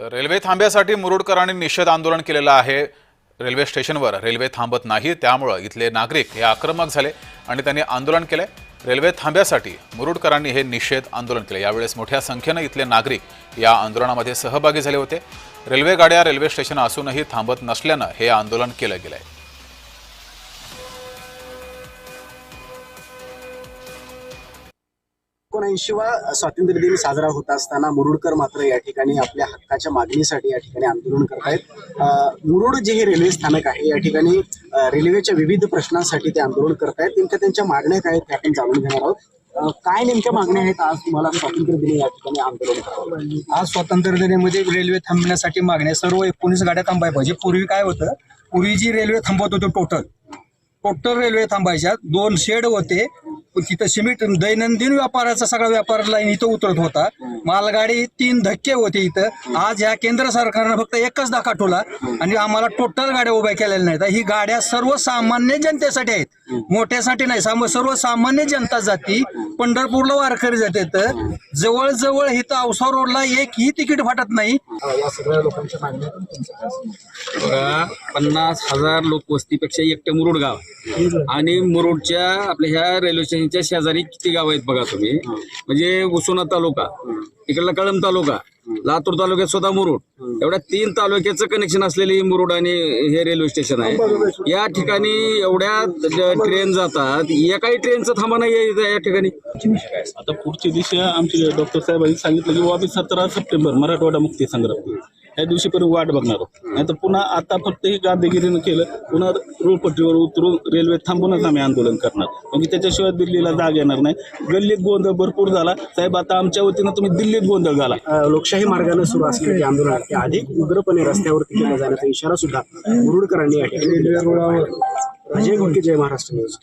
तर रेल्वे थांब्यासाठी मुरुडकरांनी निषेध आंदोलन केलेलं आहे. रेल्वे स्टेशनवर रेल्वे थांबत नाही त्यामुळं इथले नागरिक हे आक्रमक झाले आणि त्यांनी आंदोलन केलं रेल्वे थांब्यासाठी मुरुडकरांनी हे निषेध आंदोलन केले यावेळेस मोठ्या संख्येनं इथले नागरिक या आंदोलनामध्ये सहभागी झाले होते. रेल्वे गाड्या रेल्वे स्टेशन असूनही थांबत नसल्यानं हे आंदोलन केलं गेलं आहे गेलंय एकोणऐंशीवा स्वातंत्र्य दिन साजरा होत असताना मुरुडकर मात्र या ठिकाणी आपल्या हक्काच्या मागणीसाठी या ठिकाणी आंदोलन करतायत. आहेत मुरुड जे हे रेल्वे स्थानक आहे या ठिकाणी रेल्वेच्या विविध प्रश्नांसाठी ते आंदोलन करतायत. नेमक्या त्यांच्या मागण्या काय आहेत आपण जाणून घेणार आहोत. काय नेमक्या मागण्या आहेत? आज तुम्हाला स्वातंत्र्य दिनी या ठिकाणी आंदोलन करावं आज स्वातंत्र्य दिनामध्ये रेल्वे थांबण्यासाठी मागण्या सर्व एकोणीस गाड्या थांबाय पाहिजे म्हणजे पूर्वी काय होतं? पूर्वी जी रेल्वे थांबवत होतो टोटल टोटल रेल्वे थांबायच्या. दोन शेड होते. तिथं सिमेंट दैनंदिन व्यापाराचा सगळा व्यापार लाईन इथं उतरत होता. मालगाडी तीन धक्के होते इथं. आज ह्या केंद्र सरकारनं फक्त एकच धक्का ठेवला आणि आम्हाला टोटल गाड्या उभ्या केलेल्या नाहीत. ही गाड्या सर्वसामान्य जनतेसाठी आहेत. मोठ्यासाठी नाही साम सर्वसामान्य जनता जाती पंढरपूरला वारकरी जाते तर जवळजवळ इथं औसा रोडला एकही तिकीट फाटत नाही? बघा पन्नास हजार लोकवस्तीपेक्षा एकटे मुरुड गाव आणि मुरुडच्या आपल्या ह्या रेल्वे स्टेशनच्या शेजारी किती गाव आहेत बघा तुम्ही? म्हणजे उसूना तालुका इकडला कळंब तालुका लातूर तालुक्यात स्वतः मुरुड. एवढ्या तीन तालुक्याचं कनेक्शन असलेली ही मुरुड आणि हे रेल्वे स्टेशन आहे. या ठिकाणी एवढ्या ट्रेन जातात एकाही ट्रेनचं थांबा नाही आहे या ठिकाणी. आता पुढची दिशा आमचे डॉक्टर साहेबांनी सांगितलं की बाबा सतरा सप्टेंबर मराठवाडा मुक्ती संग्राम. या दिवशीपर्यंत वाट बघणार आहोत. पुन्हा आता फक्त ही गांधीगिरीनं केलं पुन्हा रुळपट्टीवर उतरून रेल्वे थांबूनच आम्ही आंदोलन करणार. म्हणजे त्याच्याशिवाय दिल्लीला जाग येणार नाही. गल्लीत गोंधळ भरपूर झाला. साहेब आता आमच्या वतीनं तुम्ही दिल्लीत गोंधळ घाला. लोकशाही मार्गाने सुरू असलेले आंदोलन अधिक उग्रपणे रस्त्यावरती केलं जाण्याचा इशारा सुद्धा मुरुडकरांनी या ठिकाणी अजय घोडके जय महाराष्ट्र न्यूज.